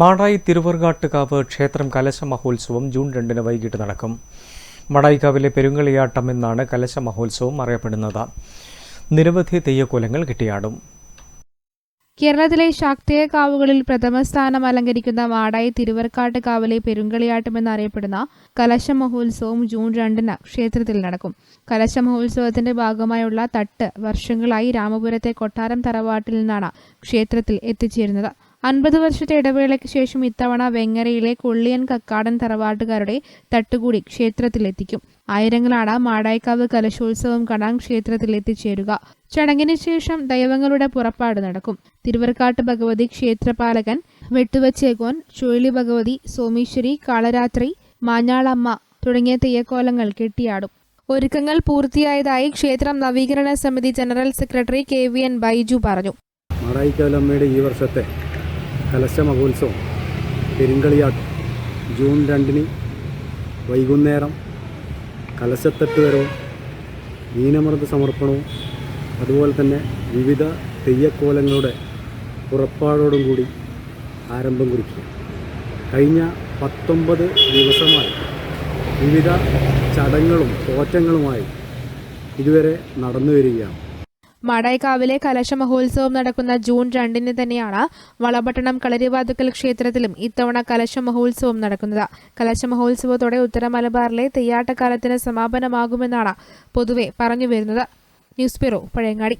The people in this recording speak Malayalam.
മാടായി തിരുവർഗാട്ടുകാവ് ക്ഷേത്രം കലശ മഹോത്സവം ജൂൺ രണ്ടിന് വൈകിട്ട് നടക്കും. മാടായിക്കാവിലെ പെരുങ്കളിയാട്ടം എന്നാണ് കലശ മഹോത്സവം അറിയപ്പെടുന്നത്. നിരവധി തെയ്യക്കോലങ്ങൾ കിട്ടിയാടും. കേരളത്തിലെ ശാക്തേയ കാവുകളിൽ പ്രഥമ സ്ഥാനം അലങ്കരിക്കുന്ന മാടായി തിരുവർക്കാട്ട് കാവിലെ പെരുങ്കളിയാട്ടം എന്നറിയപ്പെടുന്ന കലശ മഹോത്സവം ജൂൺ രണ്ടിന് ക്ഷേത്രത്തിൽ നടക്കും. കലശ മഹോത്സവത്തിന്റെ ഭാഗമായുള്ള തട്ട് വർഷങ്ങളായി രാമപുരത്തെ കൊട്ടാരം തറവാട്ടിൽ നിന്നാണ് ക്ഷേത്രത്തിൽ എത്തിച്ചേരുന്നത്. അൻപത് വർഷത്തെ ഇടവേളയ്ക്ക് ശേഷം ഇത്തവണ വെങ്ങരയിലെ കൊള്ളിയൻ കക്കാടൻ തറവാട്ടുകാരുടെ തട്ടുകൂടി ക്ഷേത്രത്തിലെത്തിക്കും. ആയിരങ്ങളാണ് മാടായിക്കാവ് കലശോത്സവം കാണാൻ ക്ഷേത്രത്തിലെത്തിച്ചേരുക. ചടങ്ങിന് ശേഷം ദൈവങ്ങളുടെ പുറപ്പാട് നടക്കും. തിരുവർക്കാട്ട് ഭഗവതി ക്ഷേത്രപാലകൻ വെട്ടുവച്ചേകോൻ ചുഴലി ഭഗവതി സോമീശ്വരി കാളരാത്രി മാഞ്ഞാളമ്മ തുടങ്ങിയ തെയ്യക്കോലങ്ങൾ കെട്ടിയാടും. ഒരുക്കങ്ങൾ പൂർത്തിയായതായി ക്ഷേത്രം നവീകരണ സമിതി general secretary K V N Baiju പറഞ്ഞു. മാറായിക്കാവിലമ്മയുടെ ഈ വർഷത്തെ കലശ മഹോത്സവം പെരുങ്കളിയാട്ടം ജൂൺ രണ്ടിന് വൈകുന്നേരം കലശത്തട്ട് വരവും മീനമൃത സമർപ്പണവും അതുപോലെ തന്നെ വിവിധ തെയ്യക്കോലങ്ങളുടെ പുറപ്പാടോടും കൂടി ആരംഭം കുറിക്കുക. കഴിഞ്ഞ പത്തൊമ്പത് ദിവസമായി വിവിധ ചടങ്ങുകളും തോറ്റങ്ങളുമായി ഇതുവരെ നടന്നു വരികയാണ് മാടായിക്കാവിലെ കലശ മഹോത്സവം നടക്കുന്ന ജൂൺ രണ്ടിന് തന്നെയാണ് വളപട്ടണം കളരിവാതുക്കൽ ക്ഷേത്രത്തിലും ഇത്തവണ കലശ മഹോത്സവം നടക്കുന്നത്. കലശ മഹോത്സവത്തോടെ ഉത്തര മലബാറിലെ തെയ്യാട്ടക്കാലത്തിന് സമാപനമാകുമെന്നാണ് പൊതുവെ പറഞ്ഞു വരുന്നത് ന്യൂസ് ബ്യൂറോ പഴയങ്ങാടി.